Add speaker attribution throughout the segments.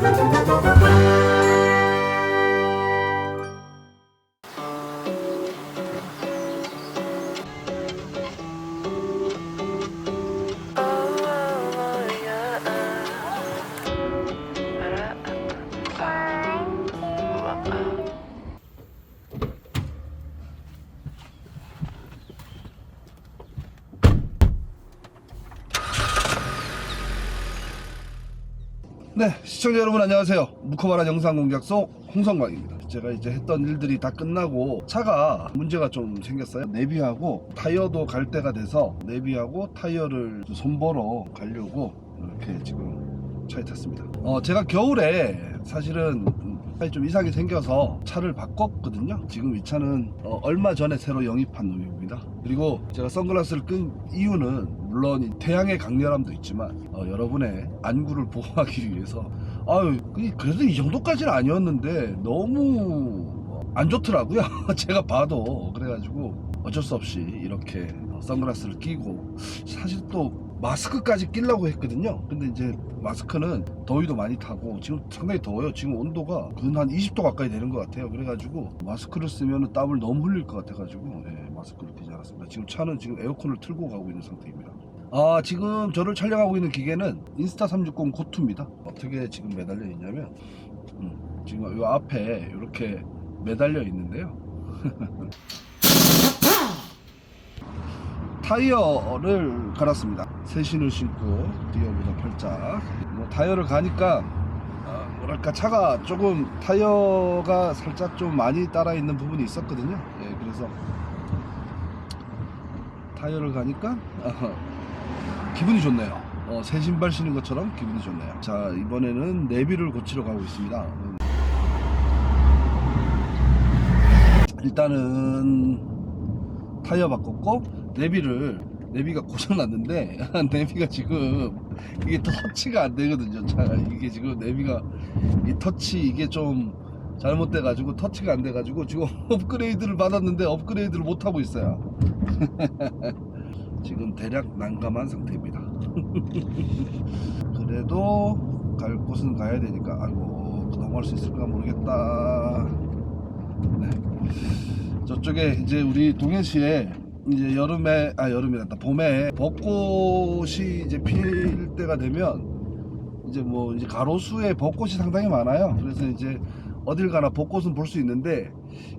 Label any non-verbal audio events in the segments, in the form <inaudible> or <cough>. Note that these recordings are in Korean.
Speaker 1: Música 네, 시청자 여러분 안녕하세요. 무코바라 영상 공작소 홍성광입니다. 제가 이제 했던 일들이 다 끝나고 차가 문제가 좀 생겼어요. 내비하고 타이어도 갈 때가 돼서 내비하고 타이어를 손보러 가려고 이렇게 지금 차에 탔습니다. 어, 제가 겨울에 사실은 좀 이상이 생겨서 차를 바꿨거든요. 지금 이 차는 어, 얼마 전에 새로 영입한 놈입니다. 그리고 제가 선글라스를 끈 이유는 물론 이 태양의 강렬함도 있지만 어, 여러분의 안구를 보호하기 위해서 아유 그- 그래도 이 정도까지는 아니었는데 너무 안 좋더라고요. <laughs> 제가 봐도 그래가지고 어쩔 수 없이 이렇게 선글라스를 끼고 사실 또 마스크까지 끼려고 했거든요. 근데 이제 마스크는 더위도 많이 타고 지금 상당히 더워요. 지금 온도가 근 한 20도 가까이 되는 것 같아요. 그래가지고 마스크를 쓰면 땀을 너무 흘릴 것 같아가지고 예, 마스크를 끼지 않았습니다. 지금 차는 지금 에어컨을 틀고 가고 있는 상태입니다. 아 지금 저를 촬영하고 있는 기계는 인스타 360 고투입니다. 어떻게 지금 매달려 있냐면 음, 지금 이 앞에 이렇게 매달려 있는데요. <laughs> 타이어를 갈았습니다. 새 신을 신고 뛰어보자 팔짝. 뭐 타이어를 가니까 아, 뭐랄까 차가 조금 타이어가 살짝 좀 많이 따라 있는 부분이 있었거든요. 예, 그래서 타이어를 가니까 어, 기분이 좋네요. 어, 새 신발 신은 것처럼 기분이 좋네요. 자 이번에는 내비를 고치러 가고 있습니다. 음. 일단은 타이어 바꿨고 내비를 내비가 고장 났는데 <laughs> 내비가 지금 이게 터치가 안 되거든요. 자, 이게 지금 내비가 이 터치 이게 좀 잘못돼 가지고 터치가 안 돼 가지고 지금 <laughs> 업그레이드를 받았는데 업그레이드를 못 하고 있어요. <laughs> 지금 대략 난감한 상태입니다. 그래도 갈 곳은 가야 되니까 아이고 넘어갈 수 있을까 모르겠다. 네. 저쪽에 이제 우리 동해시에 이제 여름에 아 여름이란다 봄에 벚꽃이 이제 필 때가 되면 이제 뭐 이제 가로수에 벚꽃이 상당히 많아요. 그래서 이제 어딜 가나 벚꽃은 볼 수 있는데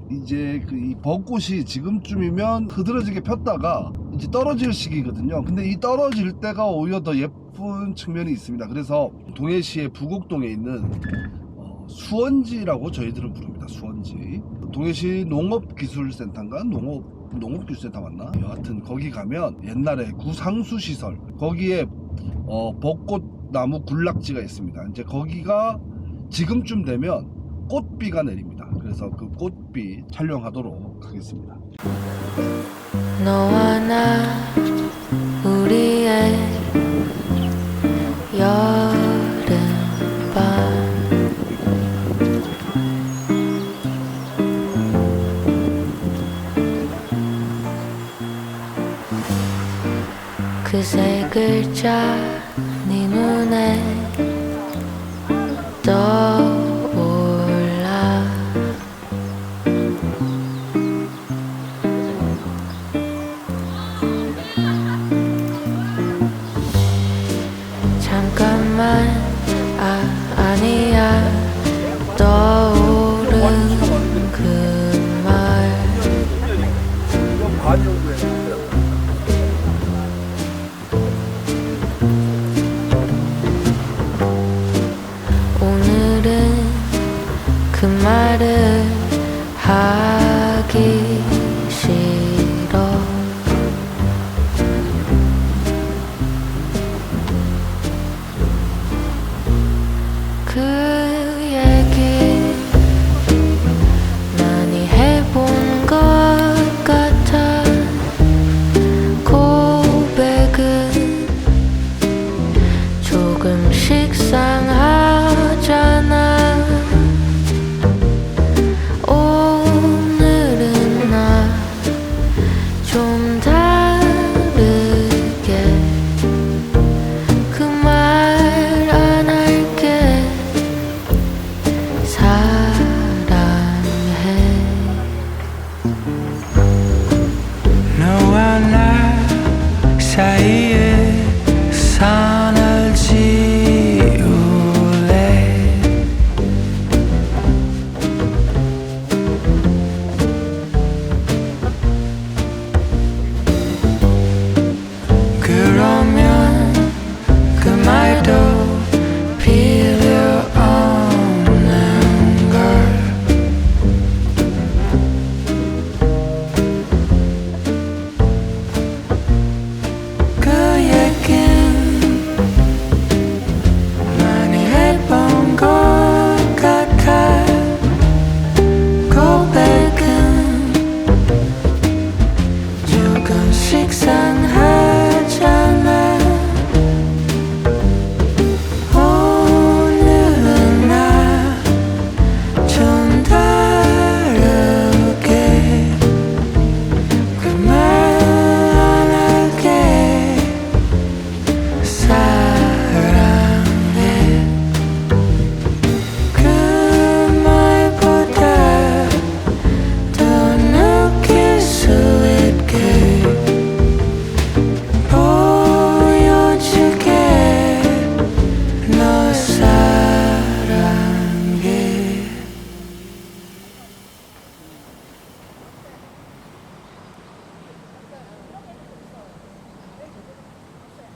Speaker 1: 이제 그 이 벚꽃이 지금쯤이면 흐드러지게 폈다가 이제 떨어질 시기거든요. 근데 이 떨어질 때가 오히려 더 예쁜 측면이 있습니다. 그래서 동해시의 부곡동에 있는 어, 수원지라고 저희들은 부릅니다. 수원지. 동해시 농업기술센터인가 농업 농업기술센터 맞나? 여하튼 거기 가면 옛날에 구상수 시설 거기에 어, 벚꽃나무 군락지가 있습니다. 이제 거기가 지금쯤 되면 꽃비가 내립니다. 그래서 그 꽃비 촬영하도록 하겠습니다.
Speaker 2: 너와 나 그 세 글자 네 눈에 떠올라. 잠깐만 아 아니야. 떠오른 그